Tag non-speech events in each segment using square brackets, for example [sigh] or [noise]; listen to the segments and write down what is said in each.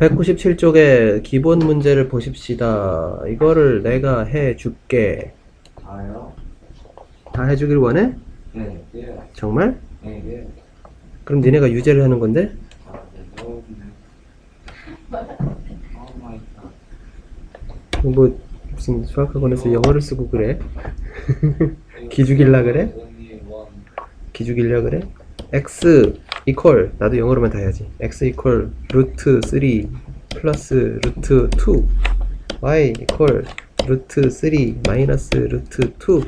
197쪽에 기본 문제를 보십시다. 이거를 내가 해줄게. 다요? 다 해주길 원해? 네, 네, 정말? 네, 네. 그럼 니네가 유죄를 하는 건데? 아, 네, 너무. 갓. 뭐 무슨 수학학원에서 영어를 쓰고 그래? [laughs] 기죽일라 그래? 기죽이려 그래? x 이퀄 나도 영어로만 다 해야지 x 이퀄 루트 3 플러스 루트 2 y 이퀄 루트 3 마이너스 루트 2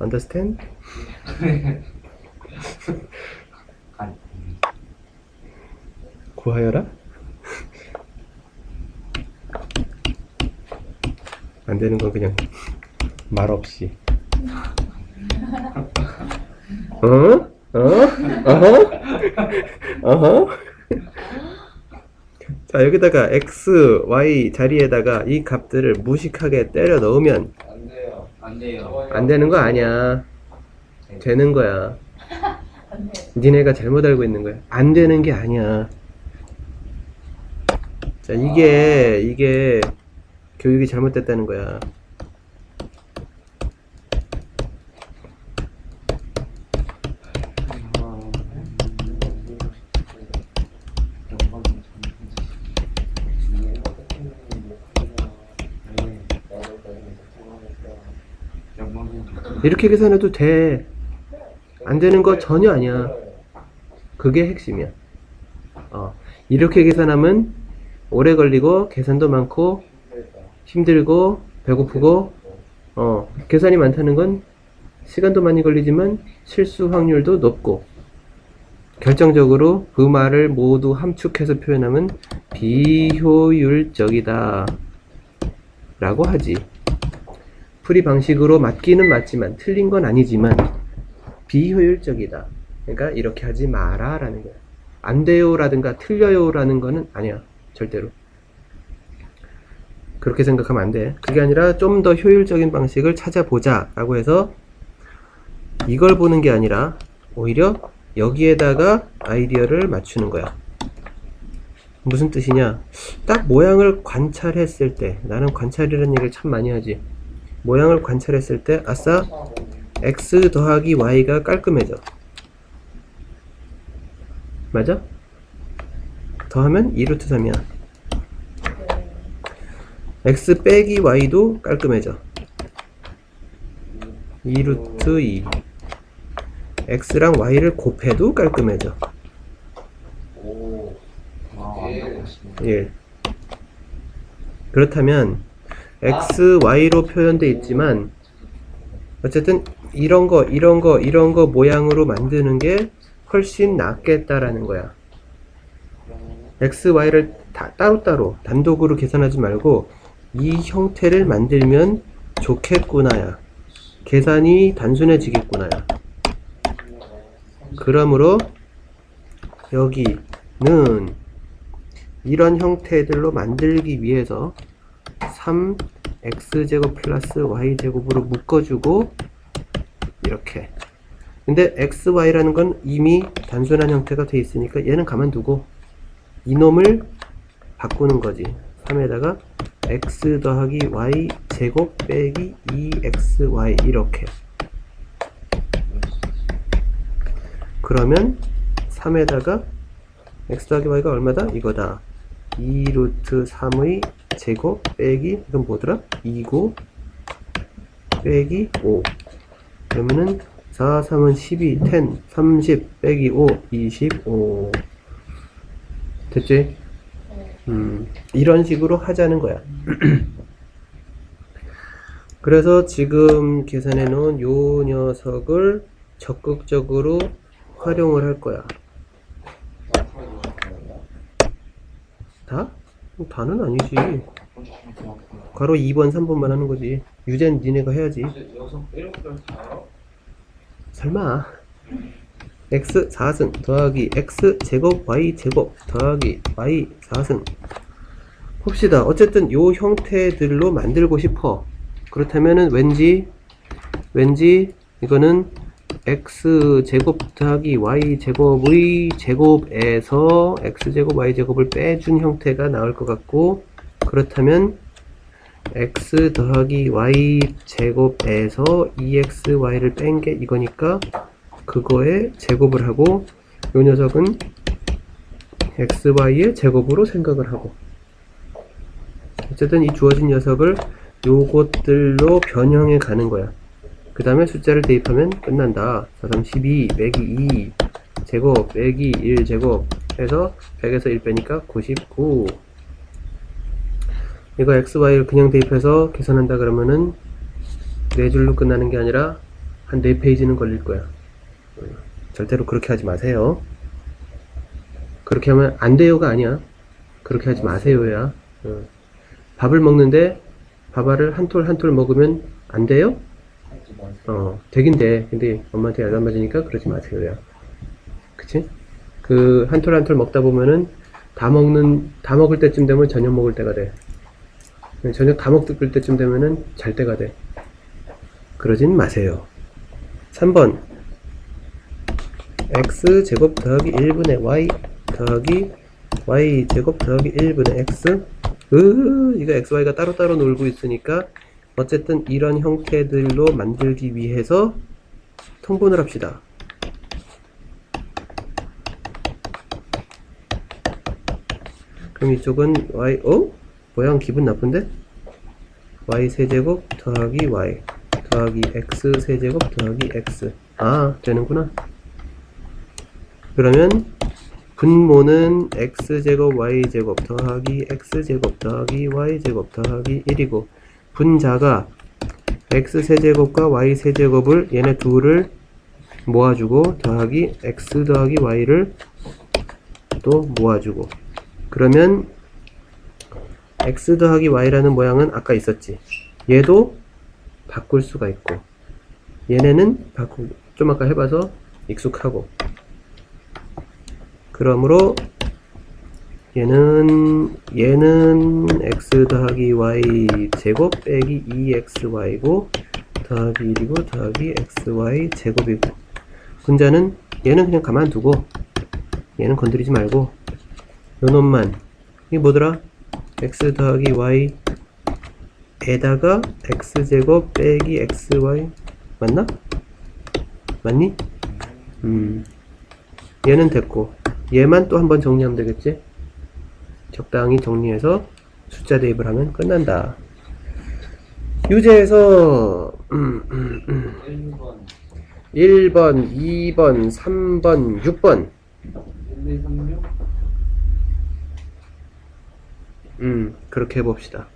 understand? [laughs] 구하여라? 안 되는 건 그냥 [laughs] 말 없이 [laughs] 어? 어? 어허? 자 여기다가 x, y 자리에다가 이 값들을 무식하게 때려 넣으면 안 돼요. 안 돼요. 안 되는 거 아니야 되는 거야 니네가 잘못 알고 있는 거야 안 되는 게 아니야 자 이게 이게 교육이 잘못됐다는 거야 이렇게 계산해도 돼. 안 되는 거 전혀 아니야. 그게 핵심이야. 어, 이렇게 계산하면 오래 걸리고 계산도 많고 힘들고 배고프고 어, 계산이 많다는 건 시간도 많이 걸리지만 실수 확률도 높고 결정적으로 그 말을 모두 함축해서 표현하면 비효율적이다 라고 하지. 풀이 방식으로 맞기는 맞지만 틀린 건 아니지만 비효율적이다. 그러니까 이렇게 하지 마라 라는 거야. 안 돼요라든가 틀려요라는 거는 아니야. 절대로. 그렇게 생각하면 안 돼. 그게 아니라 좀 더 효율적인 방식을 찾아보자 라고 해서 이걸 보는 게 아니라 오히려 여기에다가 아이디어를 맞추는 거야. 무슨 뜻이냐? 딱 모양을 관찰했을 때, 나는 관찰이라는 얘기를 참 많이 하지. 모양을 관찰했을 때, 아싸, x 더하기 y가 깔끔해져. 맞아? 더하면 2루트 3이야. x 빼기 y도 깔끔해져. 2루트 2. x랑 y를 곱해도 깔끔해져. 오. 아, 예. 1. 그렇다면 x, y로 표현돼 있지만 어쨌든 이런 거, 이런 거, 이런 거 모양으로 만드는 게 훨씬 낫겠다라는 거야. x, y를 다 따로따로 단독으로 계산하지 말고 이 형태를 만들면 좋겠구나야. 계산이 단순해지겠구나야. 그러므로 여기는 이런 형태들로 만들기 위해서 3x제곱 플러스 y제곱으로 묶어주고 이렇게. 근데 x, y라는 건 이미 단순한 형태가 돼 있으니까 얘는 가만두고 이놈을 바꾸는 거지. 3에다가 x 더하기 y 제곱 빼기 2xy 이렇게. 그러면 3에다가 x 더하기 y가 얼마다? 이거다. 2루트 3의 제곱 빼기 이건 뭐더라? 2고 빼기 5 그러면은 4, 3은 12, 10, 30 빼기 5, 25 됐지? 음, 이런 식으로 하자는 거야 [clears throat] 그래서 지금 계산해 놓은 요 녀석을 적극적으로 활용을 할 거야 다? 다는 아니지 괄호 2번, 3번만 하는 거지. 유제는 니네가 해야지. 설마. x 4승 더하기 x 제곱 y 제곱 더하기 y 4승. 봅시다. 어쨌든 요 형태들로 만들고 싶어. 그렇다면은 왠지 왠지 이거는 x 제곱 더하기 y 제곱의 제곱에서 x 제곱 y 제곱을 빼준 형태가 나올 것 같고 그렇다면 x 더하기 y 제곱에서 2xy를 뺀 게 이거니까 그거에 제곱을 하고 요 녀석은 xy의 제곱으로 생각을 하고 어쨌든 이 주어진 녀석을 요것들로 변형해 가는 거야. 그 다음에 숫자를 대입하면 끝난다. 4, 3, 12, 빼기 2, 제곱, 빼기 1, 제곱 해서 100에서 1 빼니까 99. 이거 x, y를 그냥 대입해서 계산한다 그러면은 네 줄로 끝나는 게 아니라 한 네 페이지는 걸릴 거야. 절대로 그렇게 하지 마세요. 그렇게 하면 안 돼요가 아니야. 그렇게 하지 마세요야. 어. 밥을 먹는데 밥알을 한 톨 한 톨 먹으면 안 돼요? 마세요. 어, 되긴 돼. 근데 엄마한테 안 맞으니까 그러지 마세요 야. 그치? 그 한 톨 한 톨 먹다 보면은 다 먹는, 다 먹을 때쯤 되면 저녁 먹을 때가 돼. 저녁 다 먹을 때쯤 되면은 잘 때가 돼. 그러진 마세요. 3번. x 제곱 더하기 1분의 y 더하기 y 제곱 더하기 1분의 x. 으, 이거 xy가 따로따로 놀고 있으니까 어쨌든 이런 형태들로 만들기 위해서 통분을 합시다. 그럼 이쪽은 y, 어? 모양 기분 나쁜데? y 세제곱 더하기 y 더하기 x 세제곱 더하기 x. 아, 되는구나. 그러면 분모는 x제곱 y제곱 더하기 x제곱 더하기 y제곱 더하기 1이고 분자가 x 세제곱과 y 세제곱을 얘네 둘을 모아주고 더하기 x 더하기 y를 또 모아주고. 그러면 x 더하기 y라는 모양은 아까 있었지. 얘도 바꿀 수가 있고 얘네는 바꾸 좀 아까 해봐서 익숙하고. 그러므로 얘는 얘는 x 더하기 y 제곱 빼기 2xy고 더하기 1이고 더하기 xy 제곱이고 분자는 얘는 그냥 가만두고 얘는 건드리지 말고 요 놈만 이게 뭐더라 x 더하기 y 에다가 x제곱 빼기 xy 맞나? 맞니? 음 얘는 됐고 얘만 또 한번 정리하면 되겠지? 적당히 정리해서 숫자 대입을 하면 끝난다. 유제에서 1번, 1번, 2번, 3번, 6번 1, 2, 3, 6. 음, 그렇게 해봅시다.